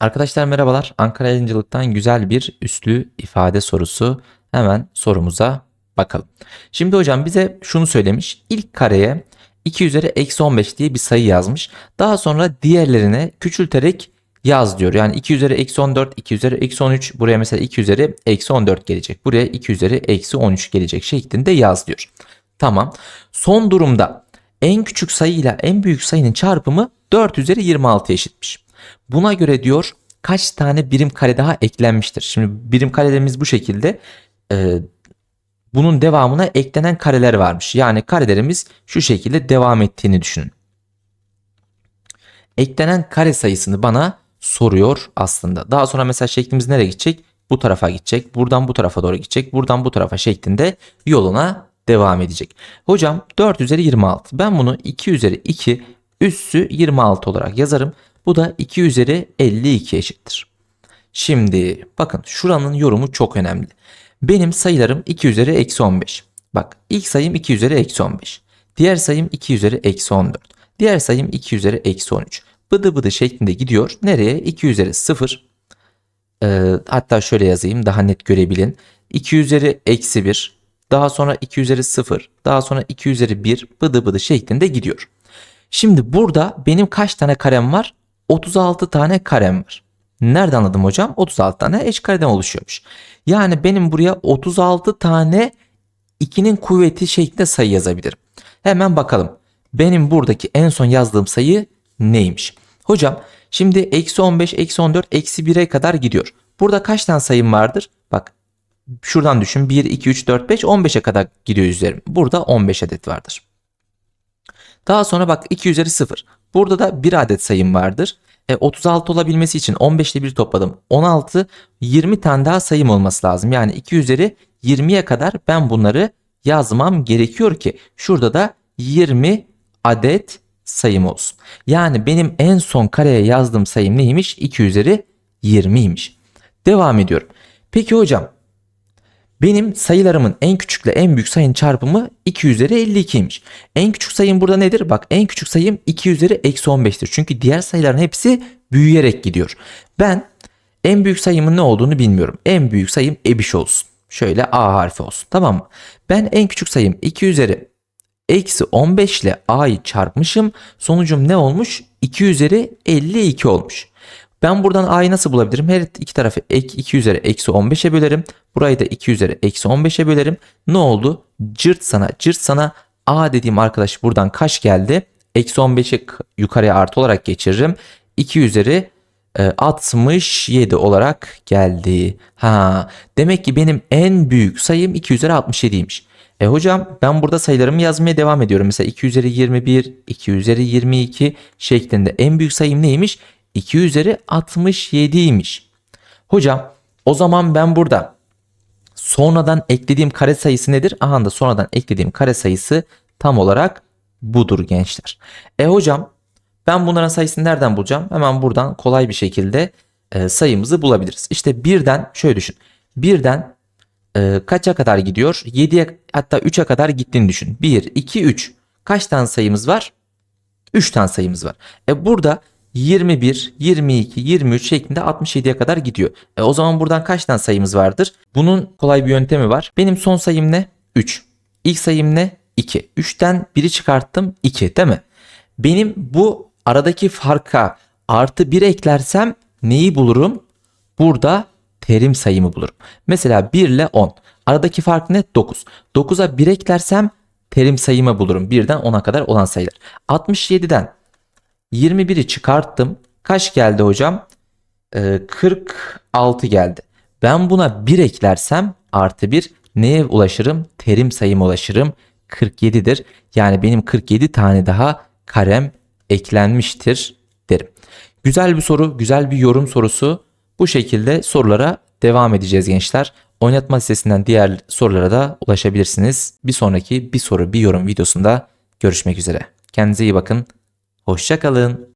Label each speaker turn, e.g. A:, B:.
A: Arkadaşlar merhabalar. Ankara Yayıncılık'tan güzel bir üslü ifade sorusu. Hemen sorumuza bakalım. Şimdi hocam bize şunu söylemiş. İlk kareye 2 üzeri eksi 15 diye bir sayı yazmış. Daha sonra diğerlerine küçülterek yaz diyor. Yani 2 üzeri eksi 14, 2 üzeri eksi 13. Buraya mesela 2 üzeri eksi 14 gelecek. Buraya 2 üzeri eksi 13 gelecek şeklinde yaz diyor. Tamam. Son durumda en küçük sayı ile en büyük sayının çarpımı 4 üzeri 26 eşitmiş. Buna göre diyor kaç tane birim kare daha eklenmiştir. Şimdi birim karelerimiz bu şekilde. Ee, bunun devamına eklenen kareler varmış. Yani karelerimiz şu şekilde devam ettiğini düşünün. Eklenen kare sayısını bana soruyor aslında. Daha sonra mesela şeklimiz nereye gidecek? Bu tarafa gidecek. Buradan bu tarafa doğru gidecek. Buradan bu tarafa şeklinde yoluna devam edecek. Hocam 4 üzeri 26. Ben bunu 2 üzeri 2 üssü 26 olarak yazarım. Bu da 2 üzeri 52 eşittir. Şimdi bakın şuranın yorumu çok önemli. Benim sayılarım 2 üzeri eksi 15. Bak ilk sayım 2 üzeri eksi 15. Diğer sayım 2 üzeri eksi 14. Diğer sayım 2 üzeri eksi 13. Bıdı bıdı şeklinde gidiyor. Nereye? 2 üzeri 0. Ee, hatta şöyle yazayım daha net görebilin. 2 üzeri eksi 1. Daha sonra 2 üzeri 0. Daha sonra 2 üzeri 1. Bıdı bıdı şeklinde gidiyor. Şimdi burada benim kaç tane karem var? 36 tane karem var. Nereden anladım hocam? 36 tane eş kareden oluşuyormuş. Yani benim buraya 36 tane 2'nin kuvveti şeklinde sayı yazabilirim. Hemen bakalım. Benim buradaki en son yazdığım sayı neymiş? Hocam şimdi eksi 15, eksi 14, eksi 1'e kadar gidiyor. Burada kaç tane sayım vardır? Bak şuradan düşün 1, 2, 3, 4, 5, 15'e kadar gidiyor üzerim. Burada 15 adet vardır. Daha sonra bak 2 üzeri 0. Burada da 1 adet sayım vardır. E, 36 olabilmesi için 15 ile 1 topladım. 16, 20 tane daha sayım olması lazım. Yani 2 üzeri 20'ye kadar ben bunları yazmam gerekiyor ki şurada da 20 adet sayım olsun. Yani benim en son kareye yazdığım sayım neymiş? 2 üzeri 20'ymiş. Devam ediyorum. Peki hocam benim sayılarımın en küçükle en büyük sayının çarpımı 2 üzeri 52'ymiş. En küçük sayım burada nedir? Bak en küçük sayım 2 üzeri eksi 15'tir. Çünkü diğer sayıların hepsi büyüyerek gidiyor. Ben en büyük sayımın ne olduğunu bilmiyorum. En büyük sayım ebiş olsun. Şöyle A harfi olsun tamam mı? Ben en küçük sayım 2 üzeri eksi 15 ile A'yı çarpmışım. Sonucum ne olmuş? 2 üzeri 52 olmuş. Ben buradan a'yı nasıl bulabilirim? Her iki tarafı 2 üzeri eksi 15'e bölerim. Burayı da 2 üzeri eksi 15'e bölerim. Ne oldu? Cırt sana cırt sana a dediğim arkadaş buradan kaç geldi? Eksi 15'i yukarıya artı olarak geçiririm. 2 üzeri 67 e, olarak geldi. Ha, demek ki benim en büyük sayım 2 üzeri 67'ymiş. E hocam ben burada sayılarımı yazmaya devam ediyorum. Mesela 2 üzeri 21, 2 üzeri 22 şeklinde en büyük sayım neymiş? 2 üzeri 67'ymiş. Hocam o zaman ben burada sonradan eklediğim kare sayısı nedir? Aha da sonradan eklediğim kare sayısı tam olarak budur gençler. E hocam ben bunların sayısını nereden bulacağım? Hemen buradan kolay bir şekilde e, sayımızı bulabiliriz. İşte birden şöyle düşün. Birden e, kaça kadar gidiyor? 7'ye hatta 3'e kadar gittiğini düşün. 1, 2, 3. Kaç tane sayımız var? 3 tane sayımız var. E burada 21, 22, 23 şeklinde 67'ye kadar gidiyor. E o zaman buradan kaç tane sayımız vardır? Bunun kolay bir yöntemi var. Benim son sayım ne? 3. İlk sayım ne? 2. 3'ten 1'i çıkarttım 2 değil mi? Benim bu aradaki farka artı 1 eklersem neyi bulurum? Burada terim sayımı bulurum. Mesela 1 ile 10. Aradaki fark ne? 9. 9'a 1 eklersem terim sayımı bulurum. 1'den 10'a kadar olan sayılar. 67'den 21'i çıkarttım. Kaç geldi hocam? Ee, 46 geldi. Ben buna 1 eklersem artı 1 neye ulaşırım? Terim sayıma ulaşırım. 47'dir. Yani benim 47 tane daha karem eklenmiştir derim. Güzel bir soru, güzel bir yorum sorusu. Bu şekilde sorulara devam edeceğiz gençler. Oynatma listesinden diğer sorulara da ulaşabilirsiniz. Bir sonraki bir soru bir yorum videosunda görüşmek üzere. Kendinize iyi bakın. Hoşçakalın.